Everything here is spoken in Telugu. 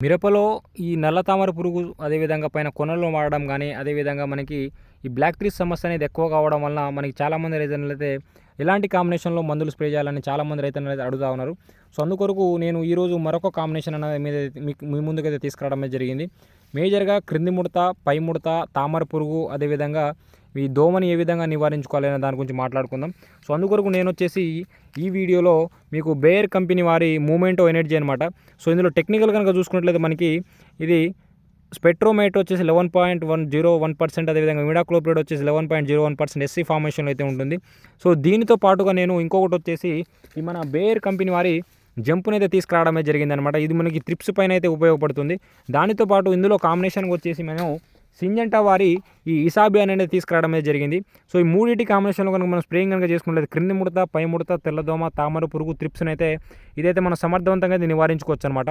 మిరపలో ఈ నల్ల తామర పురుగు అదేవిధంగా పైన కొనలు వాడడం కానీ అదేవిధంగా మనకి ఈ బ్లాక్ ట్రీస్ సమస్య అనేది ఎక్కువ కావడం వలన మనకి చాలామంది రైతులు అయితే ఎలాంటి కాంబినేషన్లో మందులు స్ప్రే చేయాలని చాలామంది రైతులు అయితే అడుగుతా ఉన్నారు. సో అందుకొరకు నేను ఈరోజు మరొక కాంబినేషన్ అనేది మీద మీకు మీ ముందుకైతే తీసుకురావడం జరిగింది. మేజర్గా క్రింది ముడత పై ముడత తామర పురుగు అదేవిధంగా ఈ దోమని ఏ విధంగా నివారించుకోవాలి అనే దాని గురించి మాట్లాడుకుందాం. సో అందుకొరకు నేను వచ్చేసి ఈ వీడియోలో మీకు బేర్ కంపెనీ వారి మూమెంటో ఎనర్జీ అనమాట సో ఇందులో టెక్నికల్ కనుక చూసుకున్నట్లయితే మనకి ఇది స్పెట్రోమేట్ వచ్చేసి eleven point one zero one percent అదేవిధంగా మిడాక్లోప్రేడ్ వచ్చేసి eleven point zero one percent SC ఫార్మేషన్లో అయితే ఉంటుంది. సో దీనితో పాటుగా నేను ఇంకొకటి వచ్చేసి ఈ మన బేర్ కంపెనీ వారి జంప్నైతే తీసుకురావడమే జరిగిందనమాట ఇది మనకి ట్రిప్స్ పైన అయితే ఉపయోగపడుతుంది. దానితో పాటు ఇందులో కాంబినేషన్కి వచ్చేసి మనం సింజంటా వారి ఈ ఇసాబి అనేది తీసుకురావడం అనేది జరిగింది. సో ఈ మూడింటి కాంబినేషన్లో కనుక మనం స్ప్రేయింగ్ కనుక చేసుకున్నట్లయితే క్రింది ముడత పై ముడత తెల్లదోమ తామర పురుగు త్రిప్స్ని అయితే ఇదైతే మనం సమర్థవంతంగా అయితే నివారించుకోవచ్చు అనమాట